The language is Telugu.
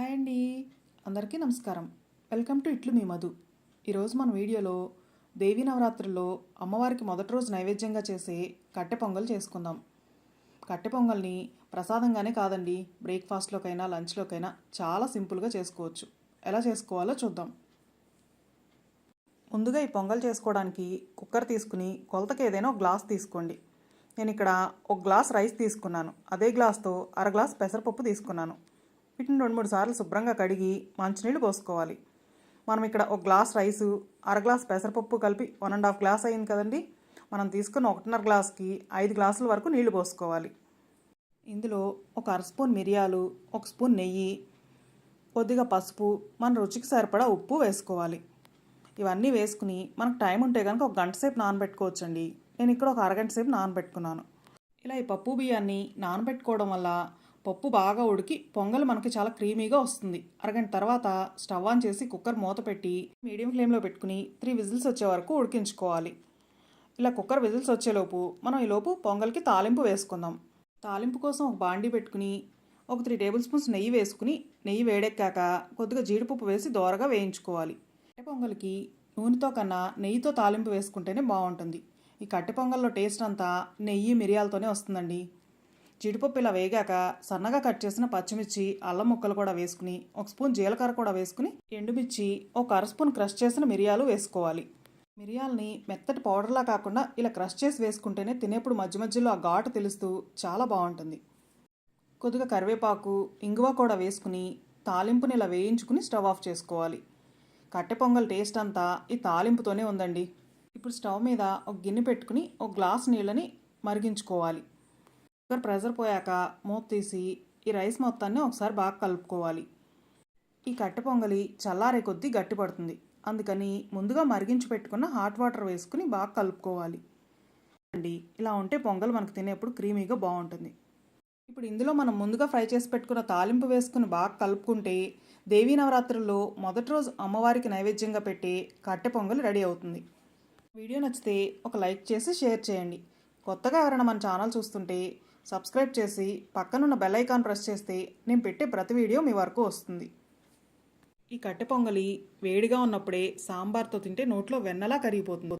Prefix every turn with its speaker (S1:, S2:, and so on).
S1: హాయ్ అండి. అందరికీ నమస్కారం. వెల్కమ్ టు ఇట్లు మీ మధు. ఈరోజు మన వీడియోలో దేవీ నవరాత్రుల్లో అమ్మవారికి మొదటి రోజు నైవేద్యంగా చేసే కట్టె పొంగల్ చేసుకుందాం. కట్టె పొంగల్ని ప్రసాదంగానే కాదండి బ్రేక్ఫాస్ట్లోకైనా లంచ్లోకైనా చాలా సింపుల్గా చేసుకోవచ్చు. ఎలా చేసుకోవాలో చూద్దాం. ముందుగా ఈ పొంగల్ చేసుకోవడానికి కుక్కర్ తీసుకుని కొలతకి ఏదైనా ఒక గ్లాస్ తీసుకోండి. నేను ఇక్కడ ఒక గ్లాస్ రైస్ తీసుకున్నాను. అదే గ్లాస్తో అర గ్లాస్ పెసరపప్పు తీసుకున్నాను. వీటిని రెండు మూడు సార్లు శుభ్రంగా కడిగి మంచినీళ్ళు పోసుకోవాలి. మనం ఇక్కడ ఒక గ్లాస్ రైసు అర గ్లాస్ పెసరపప్పు కలిపి వన్ అండ్ హాఫ్ గ్లాస్ అయింది కదండి. మనం తీసుకున్న ఒకటిన్నర గ్లాస్కి ఐదు గ్లాసుల వరకు నీళ్ళు పోసుకోవాలి. ఇందులో ఒక అర స్పూన్ మిరియాలు ఒక స్పూన్ నెయ్యి కొద్దిగా పసుపు మన రుచికి సరిపడా ఉప్పు వేసుకోవాలి. ఇవన్నీ వేసుకుని మనకు టైం ఉంటే కనుక ఒక గంట సేపు నానబెట్టుకోవచ్చండి. నేను ఇక్కడ ఒక అరగంట సేపు నానబెట్టుకున్నాను. ఇలా ఈ పప్పు బియ్యాన్ని నానబెట్టుకోవడం వల్ల పప్పు బాగా ఉడికి పొంగల్ మనకి చాలా క్రీమీగా వస్తుంది. అరగంట తర్వాత స్టవ్ ఆన్ చేసి కుక్కర్ మూత పెట్టి మీడియం ఫ్లేమ్లో పెట్టుకుని త్రీ విజిల్స్ వచ్చే వరకు ఉడికించుకోవాలి. ఇలా కుక్కర్ విజిల్స్ వచ్చేలోపు మనం ఈలోపు పొంగల్కి తాలింపు వేసుకుందాం. తాలింపు కోసం ఒక బాండీ పెట్టుకుని ఒక త్రీ టేబుల్ స్పూన్స్ నెయ్యి వేసుకుని నెయ్యి వేడెక్కాక కొద్దిగా జీడిపప్పు వేసి దోరగా వేయించుకోవాలి. కట్టె పొంగల్కి నూనెతో కన్నా నెయ్యితో తాలింపు వేసుకుంటేనే బాగుంటుంది. ఈ కట్టె పొంగల్లో టేస్ట్ అంతా నెయ్యి మిరియాలతోనే వస్తుందండి. జీడిపప్పు ఇలా వేగాక సన్నగా కట్ చేసిన పచ్చిమిర్చి అల్లం ముక్కలు కూడా వేసుకుని ఒక స్పూన్ జీలకర్ర కూడా వేసుకుని ఎండుమిర్చి ఒక అర స్పూన్ క్రష్ చేసిన మిరియాలు వేసుకోవాలి. మిరియాలని మెత్తటి పౌడర్లా కాకుండా ఇలా క్రష్ చేసి వేసుకుంటేనే తినేప్పుడు మధ్య మధ్యలో ఆ ఘాటు తెలుస్తూ చాలా బాగుంటుంది. కొద్దిగా కరివేపాకు ఇంగువ కూడా వేసుకుని తాలింపుని ఇలా వేయించుకుని స్టవ్ ఆఫ్ చేసుకోవాలి. కట్టె పొంగల్ టేస్ట్ అంతా ఈ తాలింపుతోనే ఉందండి. ఇప్పుడు స్టవ్ మీద ఒక గిన్నె పెట్టుకుని ఒక గ్లాస్ నీళ్ళని మరిగించుకోవాలి. షుగర్ ప్రెజర్ పోయాక మూత తీసి ఈ రైస్ మొత్తాన్ని ఒకసారి బాగా కలుపుకోవాలి. ఈ కట్టె పొంగలి చల్లారే కొద్దీ గట్టిపడుతుంది అందుకని ముందుగా మరిగించి పెట్టుకున్న హాట్ వాటర్ వేసుకుని బాగా కలుపుకోవాలి. అండి ఇలా ఉంటే పొంగల్ మనకు తినేప్పుడు క్రీమీగా బాగుంటుంది. ఇప్పుడు ఇందులో మనం ముందుగా ఫ్రై చేసి పెట్టుకున్న తాలింపు వేసుకుని బాగా కలుపుకుంటే దేవీ నవరాత్రుల్లో మొదటి రోజు అమ్మవారికి నైవేద్యంగా పెట్టే కట్టె పొంగల్ రెడీ అవుతుంది. వీడియో నచ్చితే ఒక లైక్ చేసి షేర్ చేయండి. కొత్తగా ఎవరైనా మన ఛానల్ చూస్తుంటే సబ్స్క్రైబ్ చేసి పక్కనున్న బెల్ ఐకాన్ ప్రెస్ చేస్తే నేను పెట్టే ప్రతి వీడియో మీ వరకు వస్తుంది. ఈ కట్టె పొంగలి వేడిగా ఉన్నప్పుడే సాంబార్తో తింటే నోట్లో వెన్నలా కరిగిపోతుంది.